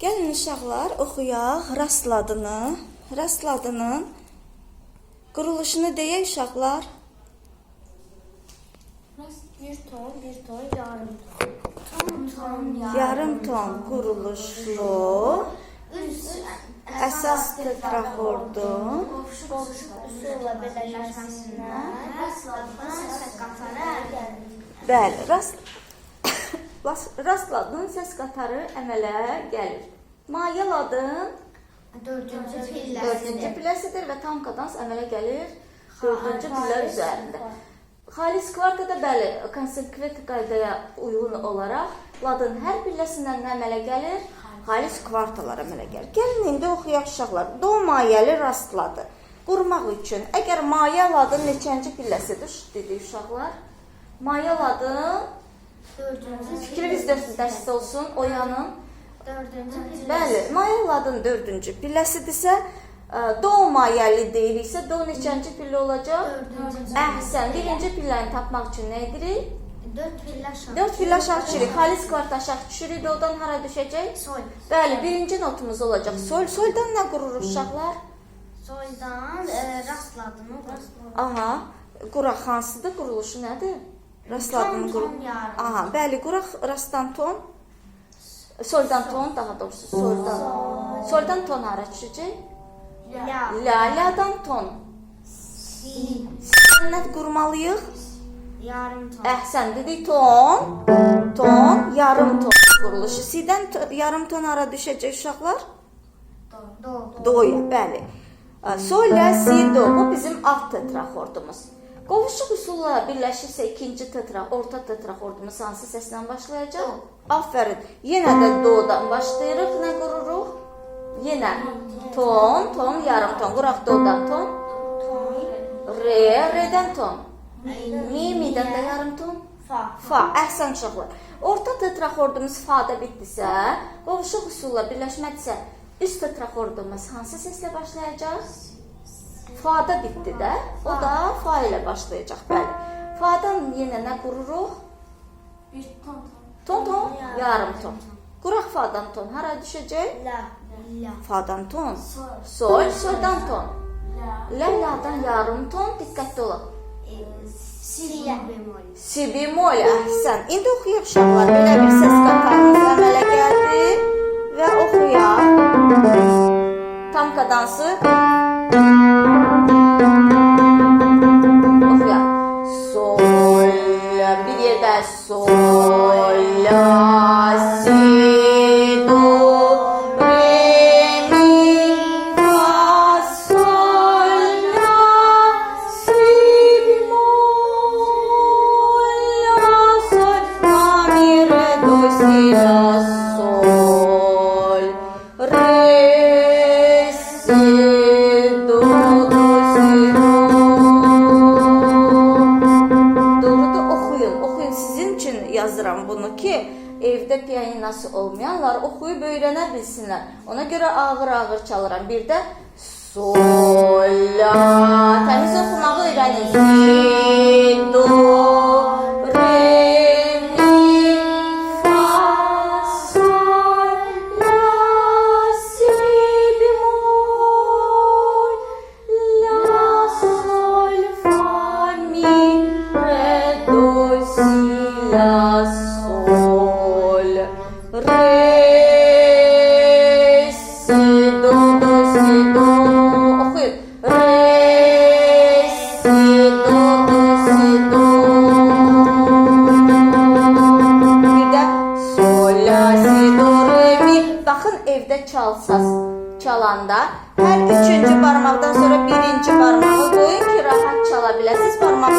Gəlin uşaqlar oxuyaq rastladını. Rastladının quruluşunu deyək uşaqlar. Bir ton, bir ton, yarım ton. Ton, ton, Yarım ton quruluşlu əsas tetrahordun Üsulla birləşməsindən rastladığın səs qatarı əldə edilir. Bəli, rast rast- rastladın səs qatarı əmələ gəlir. Mayəladın Dördüncü dördüncü pilləsidir. pilləsidir və tam kadans əmələ gəlir dördüncü pillə üzərində. Xalis kvartada bəli, konsekvent qaydaya uyğun olaraq ladın hər pilləsindən nə əmələ gəlir? Xalis kvartalar əmələ gəlir. Gəlin indi oxuyaq uşaqlar. Do mayəli rastladı. Qurmaq üçün əgər mayə ladın neçənci pilləsidir dedik uşaqlar? Mayə ladın Dördüncü fikriniz dərs olsun, oyanın. Dördüncü. Bəli, mayəladın dördüncü pilləsidirsə, ə, do mayəli deyiriksə, do neçənci pillə olacaq? Dördüncü. Əhsən, birinci pilləni tapmaq üçün nə edirik? Dörd pillə aşağı. 4 pillə aşağı düşürük. Xalis kvart aşağı düşürük. Dodan hara düşəcək? Sol. Bəli, birinci notumuz olacaq. Sol, soldan nə qururuq uşaqlar? Soldan e, rastladığını rastladığını. Aha, quraq hansıdır? Quruluşu nədir? Ton, yarım. Aha, bəli, quraq rastdan ton. Soldan ton, daha doğrusu soldan. Soldan ton hara düşəcək? La. La, ladan ton. Si. Nə qurmalıyıq? Yarım ton. Əhsən dedik ton, ton, yarım ton quruluşu. Sidən yarım ton ara düşəcək uşaqlar? Do. Do'ya, bəli. Ə, Sol, la, si, do. Bu bizim alt tetrahordumuz. Qovuşuq üsulla birləşirsə ikinci tetra, orta tetrahordumuz hansı səslə başlayacaq? Aferin. Yenə də do'dan başlayırıq. Nə qururuq? Yenə ton, ton, yarım ton. Quraq do'dan ton. Re, re'dən ton. Mi, mi'dən də yarım ton. Fa. Fa, əhsən uşaqlar. Orta tetrahordumuz fa-da bitdisə, qovuşuq üsulla birləşmədirsə, üst tetrahordumuz hansı səslə başlayacaq? Fa-da bitdi də. O da fa ilə başlayacaq, bəli. Fa-dan yenə nə qururuq? Bir ton. Ton, ton, yarım ton. Quraq fa-dan ton hara düşəcək? La. La. Fa-dan ton. Sol. Sol, soldan ton. La. La, la-dan yarım ton, diqqətli olaq. E, si bemol. Si bemol, əhsən. İndi oxuyaq uşaqlar. Belə bir səs qatarımız olmayanlar oxuyub öyrənə bilsinlər. Ona görə ağır-ağır çalıram. Bir də sol, la. Təmiz oxumağı öyrənin. Si, do,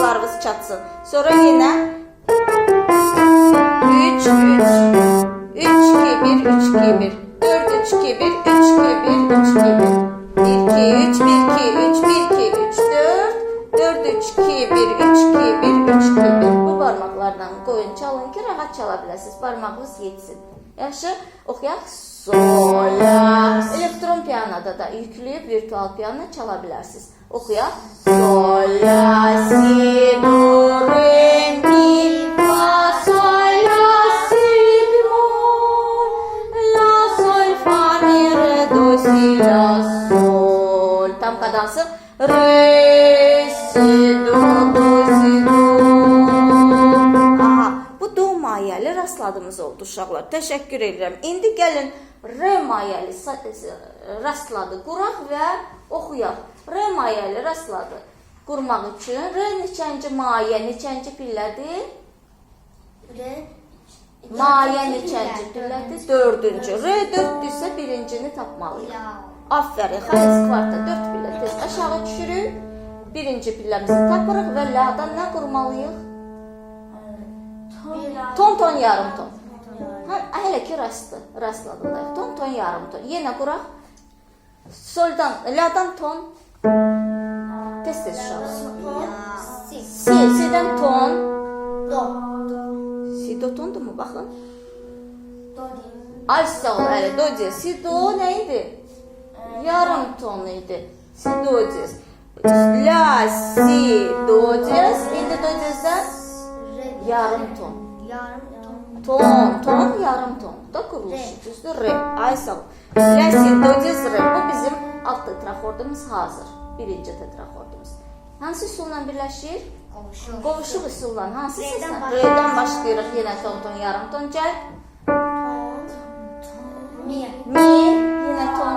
barmaqlarınız çatsın. Sonra yenə 3 3 3 2 1 3 2 1 4 3 2 1 3 2 1 3 2 1 1 2 3 1 2 3 1 2 3 4 4 3 2 1 3 2 1 3 2 1 Bu barmaqlardan qoyun çalın ki, rahat çala biləsiniz. Barmağınız yetsin. Yaxşı, oxuyaq. Sol, la. Elektron pianoda da yükləyib virtual piano çala bilərsiniz. Okuya. Sol, la, si, do, re, mi, fa, sol, la, si, bemol, la, sol, fa, mi, re, do, si, la, sol. Tam cadanță. Re, si, do, do, si, do. Aha, bu do mayəli rastladığımız oldu uşaqlar. Təşəkkür edirəm. İndi gəlin mayəli e, rastladı quraq və oxuyaq. R mayəli rastladı qurmaq üçün R neçənci mayə, neçənci pillədir? Re. Mayə neçənci pillədir? Dördüncü. R dörddürsə birincini tapmalıyıq. Aferin. Xalis kvarta 4 pillə tez aşağı düşürük. Birinci pilləmizi tapırıq və la-dan nə qurmalıyıq? Ton ton yarım ton. Rastı, rastladığındayıq. Ton ton yarım ton. Yenə quraq. Soldan, la-dan ton. Tez tez uşaq. Si. Si, si-dən ton. Do. Si do tondur mu? Baxın. Do değil. Ay sağ ol, hələ do diye. Si do nə idi? Yarım ton idi. Si do diez. La, si, do diez. İndi do Re. yarım ton. Ton. Ton, yarım ton. Quruluşu düzdür? Re. Ay sağ ol. La, si, do diez, re. Bu bizim alt tetrahordumuz hazır. Birinci tetrahordumuz. Hansı üsulla birləşir? Komşu. Qovuşuq üsulla. Hansı səslə? Re'dən başlayırıq. Yenə ton, ton, yarım ton gəl. Mi. Mi, yenə ton.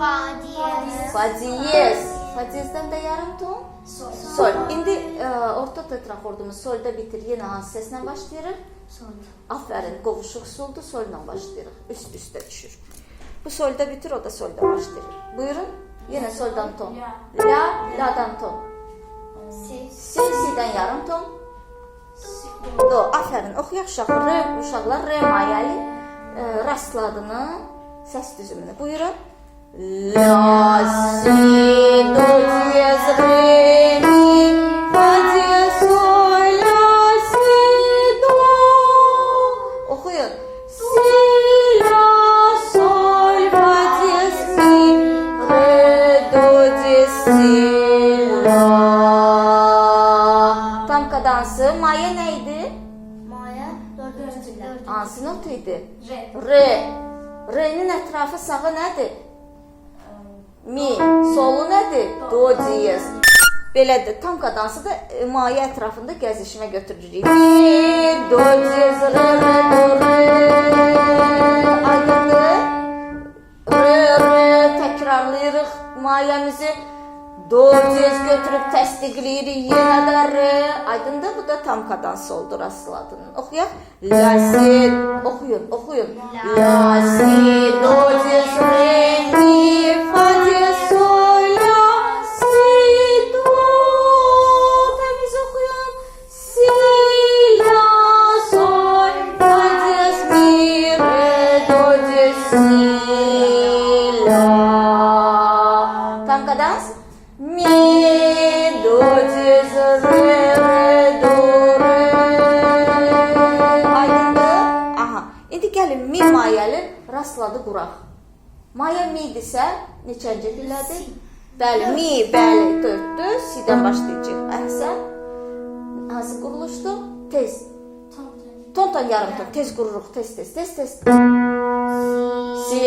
Fa. diyez. Fa diyez. Fa diyezdən də yarım ton. Sol. Sol. İndi e, orta tetrahordumuz solda bitir. Yenə hansı səslə başlayırıq? Sol. Aferin. Qovuşuq soldu, solla başlayırıq. Üst üstə düşür. Bu solda bitir, o da solda başlayır. Buyurun. Yenə soldan ton. La, la'dan ton. Si. Si, si'dən yarım ton. Do, aferin. Oxuyaq uşaq. R, uşaqlar R mayəli e, rastladığını səs düzümünü. Buyurun. La, si, do, diyez, re, mi, fa, diyez, sol, la, si, do. Oxuyun. Si, la, sol, fa, diyez, mi, re, do, si, la. Tam kadansı. Maya neydi? Maya. Dördüncü. Hansı not idi? Re. Re. Re'nin ətrafı sağı nədir? Belədir. Tam qadansı da e, maya ətrafında gəzişmə götürürük. Do diyez, re, re, do, re. Aydındır? Re, re təkrarlayırıq mayəmizi. Do diyez götürüb təsdiqləyirik. Yenə də re. Aydındır? Bu da tam kadansı oldu rastladığının. Oxuyaq. La, si. Oxuyun, oxuyun. La, si, do diyez, re, mi, Kadans. Mi, do, diyez, re, re, do, re. Aydındır? Aha. İndi gəlin mi mayəli rastladı quraq. Maya midirsə neçənci pillədir? Bəli, mi, bəli, dörddür. Si-dən başlayacaq. Əhsən. Hansı quruluşdur? Tez. Ton. Ton ton yarım ton. Tez qururuq, tez tez tez tez. Si,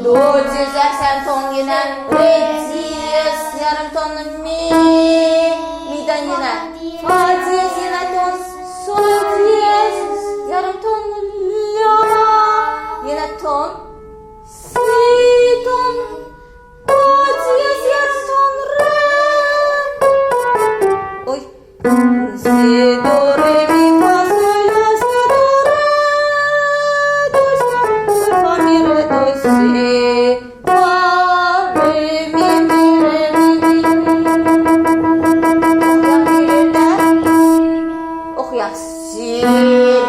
do, diz, əhsən ton yenə. Re, diz, Oxuyaq. Si,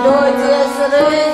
do, diez, re, diez, mi,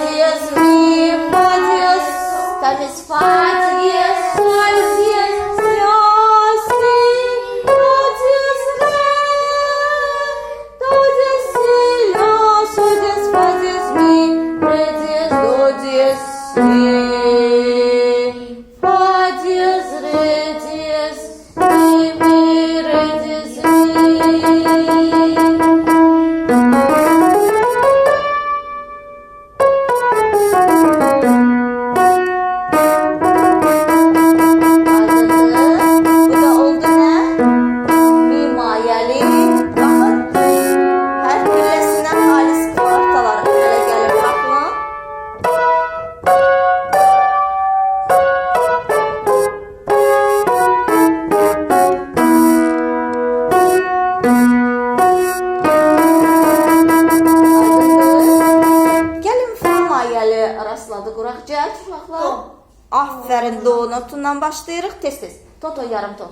Do. Aferin do notundan başlayırıq tez-tez. Ton yarım yarımdı.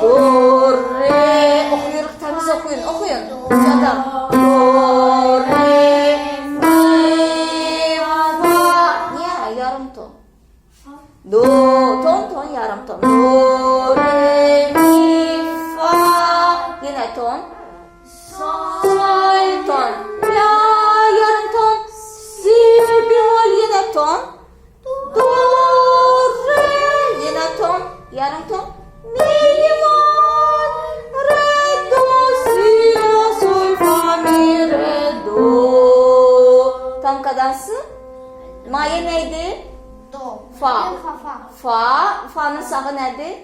Do, re. Oxuyuruq, təmiz oxuyun, oxuyun. Ucadan. Do, re, mi, fa. Niyə? Yarım ton. Do, ton ton yarım ton. Do, Yarım ton. Mi bemol. Re, do, si, la, sol, fa, mi, re, do. Tam kadansı. Maya neydi? Do. Fa. Fa fa. Fa. Fa'nın sağı nədir?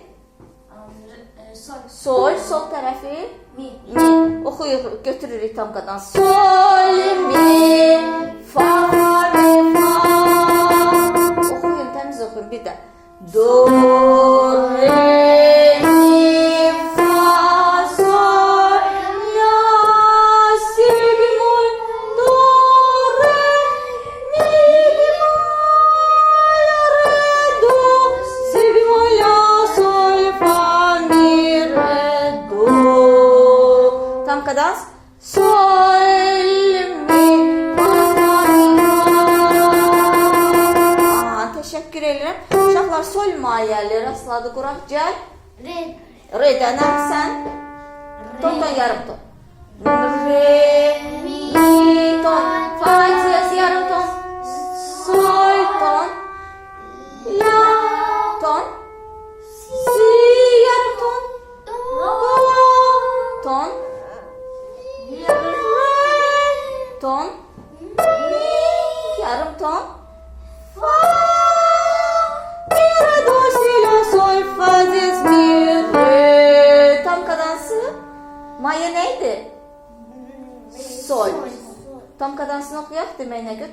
Sol. Sol. Sol tərəfi. Mi. mi. Oxuyuruq, götürürük tam qadan. Sol, mi, fa, mi, fa. Oxuyun, təmiz oxuyun bir də. Do,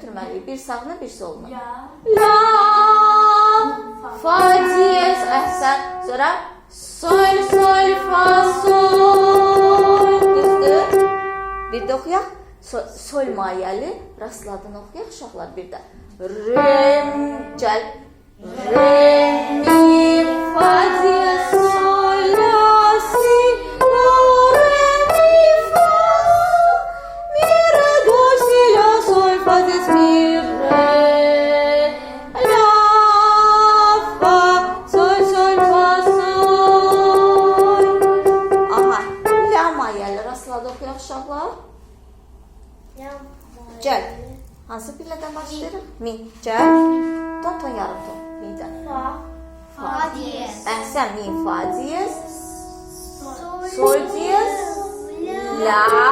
götürməliyik. Bir sağını, bir solunu. Ya. La fa diyez əhsən. Sonra sol sol fa sol. Düzdür? Bir də oxuyaq. Sol, sol mayəli rastladığını oxuyaq uşaqlar bir də. Re gəl. Re mi fa diyez diyez. Əhsən mi fa diyez. Sol. Sol diyez. La. La.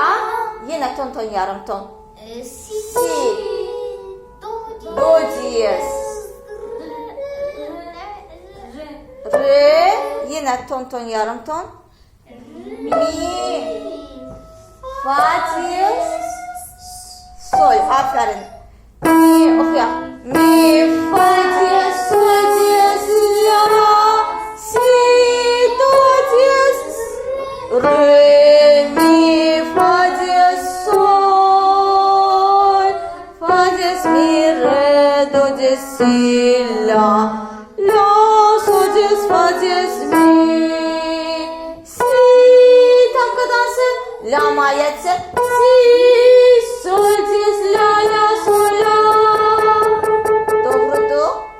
Yenə ton ton yarım ton. E, Si. Si. Do. Do diyez. Re. Re. Yenə ton ton yarım ton. Mi. Fa diyez. Sol. Aferin. Mi. Oxuyaq. Mi. Fa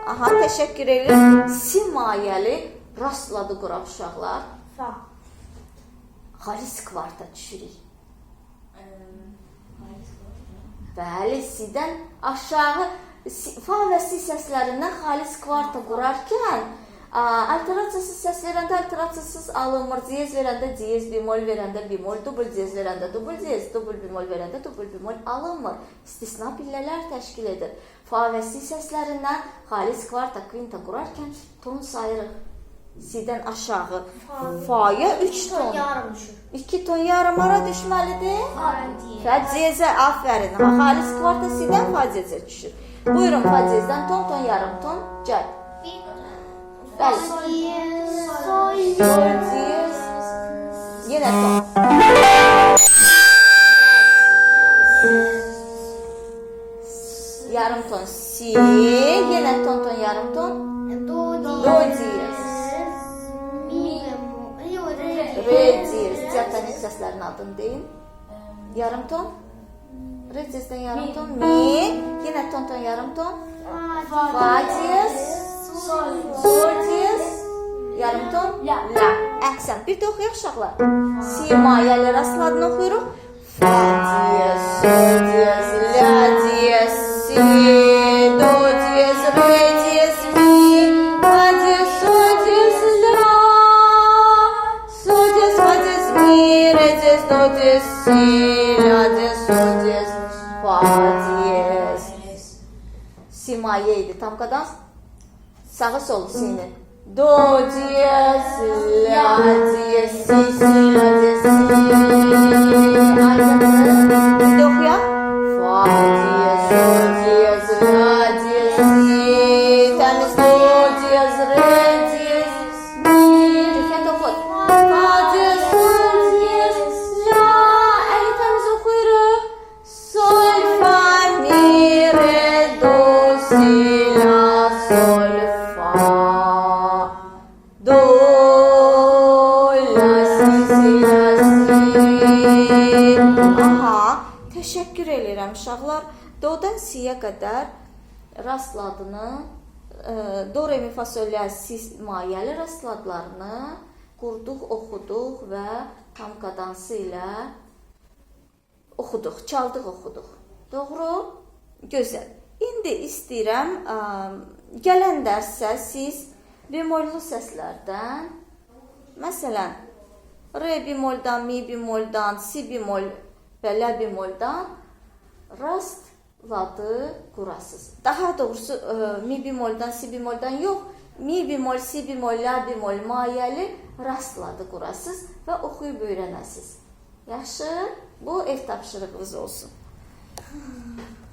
Aha, teşekkür ederim. Si mayəli rastladı quraq uşaqlar. Fa. Xalis kvarta düşürük. Bəli, sidən aşağı fa və si səslərindən xalis kvarta qurarkən a, alterasiyasız səs verəndə alterasiyasız alınmır. Diyez verəndə diyez, bemol verəndə bemol, dubl diyez verəndə dubl diyez, dubl bemol verəndə dubl bemol alınmır. İstisna pillələr təşkil edir. Fa və si səslərindən xalis kvarta, kvinta qurarkən ton sayırıq. Si-dən aşağı. Fa'ya 3 ton. Yarım düşür. 2 ton yarım ara düşməlidir. Aferin. Ha, xalis kvarta sidən fəciyezə düşür. Buyurun fəciyezdən ton ton yarım ton gəl. Bəli. Diyez. Yenə ton. yarım ton si, yenə ton ton yarım ton, do diyez, re. re diyez. Diatonik səslərin adını deyin. Yarım ton, re diyezdən yarım ton, mi, yenə ton ton yarım ton, fa diyez, sol diyez, yarım ton, La. Əhsən. Bir də oxuyaq uşaqlar. Si mayəli rastladını oxuyuruq. Fa diyez, sol diyez, la diyez, si, do diyez, si, la diyez, sol diyez, fa diyez. Si maye idi. Tam kadans. Sağı solu sini. Do diyez, la diyez, si, si, la diyez, si. Qədər rastladığını, e, do, re, mi, fa, sol, la, si mayəli rastladılarını qurduq, oxuduq və tam qadansı ilə oxuduq, çaldıq, oxuduq. Doğru? Gözəl. İndi istəyirəm ə, gələn dərsə siz bemollu səslərdən məsələn re bemoldan, mi bemoldan, si bemol və la bemoldan rastladı qurasız. Daha doğrusu ə, mi bemoldan, si bemoldan yox, mi bemol, si bemol, la bemol mayəli rastladı qurasız və oxuyub öyrənəsiz. Yaxşı? Bu ev tapşırığınız olsun.